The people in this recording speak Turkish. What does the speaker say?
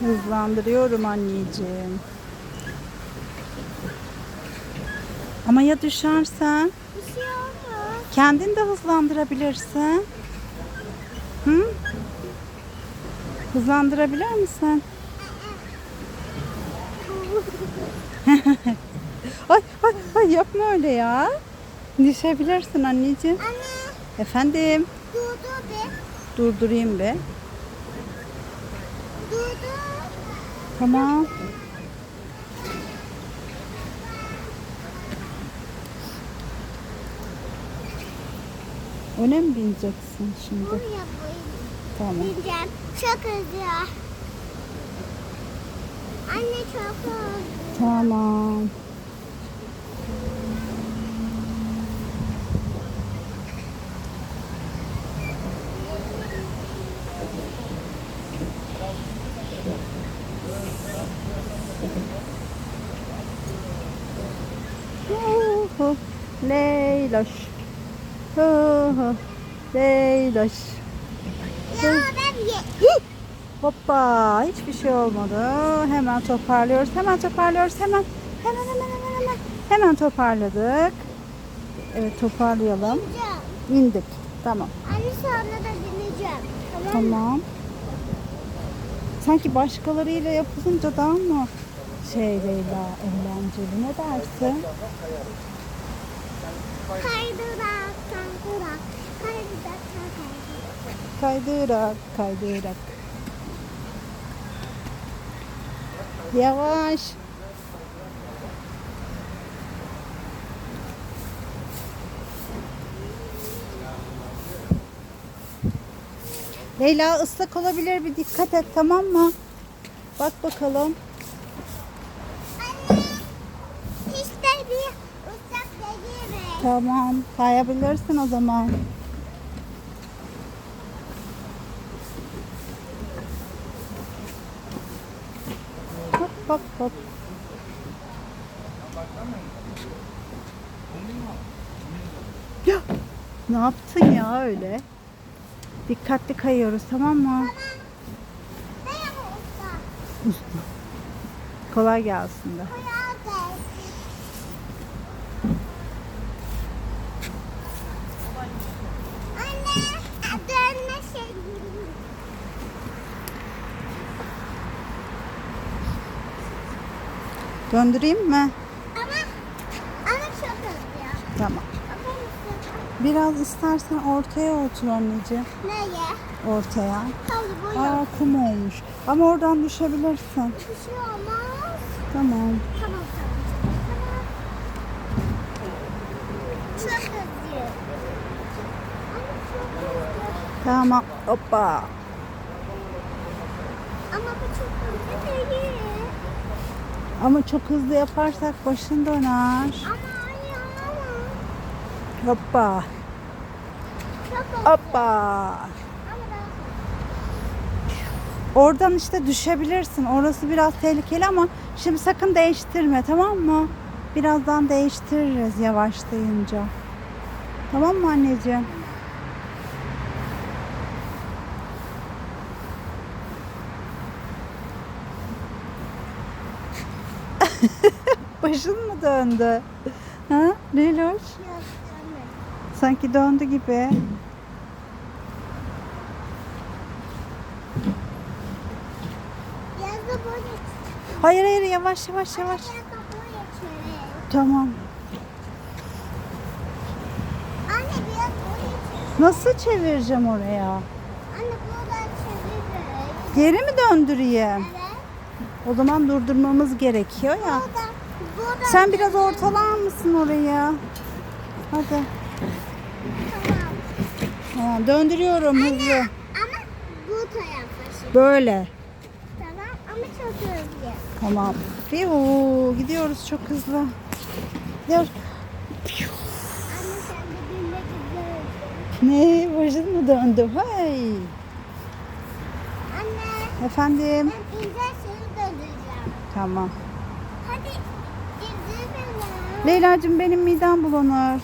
Hızlandırıyorum anneciğim. Ama ya düşersen? Bir şey olmaz. Kendin de hızlandırabilirsin. Hı? Hızlandırabilir misin? ay ay ay yapma öyle ya. Düşebilirsin anneciğim. Anne Efendim. durdu be. Durdurayım bir. Tamam. Öne mi bineceksin şimdi? Buraya. Tamam. Bineceğim. Çok hızlı. Anne çok hızlı. Tamam. Leyloş. Leyloş. Hoppa hiçbir şey olmadı. Hemen toparlıyoruz. Hemen toparlıyoruz. Hemen hemen hemen hemen hemen. Hemen toparladık. Evet toparlayalım. İndik. Tamam. Anne sonra da bineceğim. Tamam. Tamam. Sanki başkalarıyla yapılınca daha mı şey Leyla eğlenceli ne dersin? Kaydırak, kaydırak, kaydırak, kaydırak. Kaydırak kaydırak. Yavaş. Leyla ıslak olabilir bir dikkat et tamam mı? Bak bakalım. Anne, hiç de bir uçak değil mi? Tamam. Kayabilirsin o zaman. Hop hop hop. Ya, ne yaptın ya öyle? Dikkatli kayıyoruz tamam mı? Usta. Kolay gelsin de. Kolay gelsin. Anne, dönme şey. Döndüreyim mi? Ama, ama çok ya. Tamam. Biraz istersen ortaya otur anneciğim. Neye? Ortaya. Halı boyu. Aa kum olmuş. Ama oradan düşebilirsin. Bir şey olmaz. Tamam. Tamam. Tamam. Hoppa. Ama bu çok hızlı değil. Ama çok hızlı yaparsak başın döner. Ama anne ama. Hoppa. Hoppa. Oradan işte düşebilirsin. Orası biraz tehlikeli ama şimdi sakın değiştirme tamam mı? Birazdan değiştiririz yavaşlayınca. Tamam mı anneciğim? Başın mı döndü? Ha? Yok, Sanki döndü gibi. Hayır hayır yavaş yavaş yavaş. Tamam. Anne biraz. Nasıl çevireceğim oraya? Anne buradan çevir. Geri mi döndüreyim? Evet. O zaman durdurmamız gerekiyor ya. Sen biraz ortalar mısın oraya? Hadi. Tamam. Tamam, döndürüyorum hızlı. Ama bu tarafa şimdi. Böyle. Tamam ama çok hızlı. Tamam. Fiu, gidiyoruz çok hızlı. Gidiyoruz. Anne sen de benimle gidiyorsun. Ne? Başın mı döndü? Hay. Anne Efendim? ben seni. Tamam. Hadi. Leyla'cığım benim midem bulanır.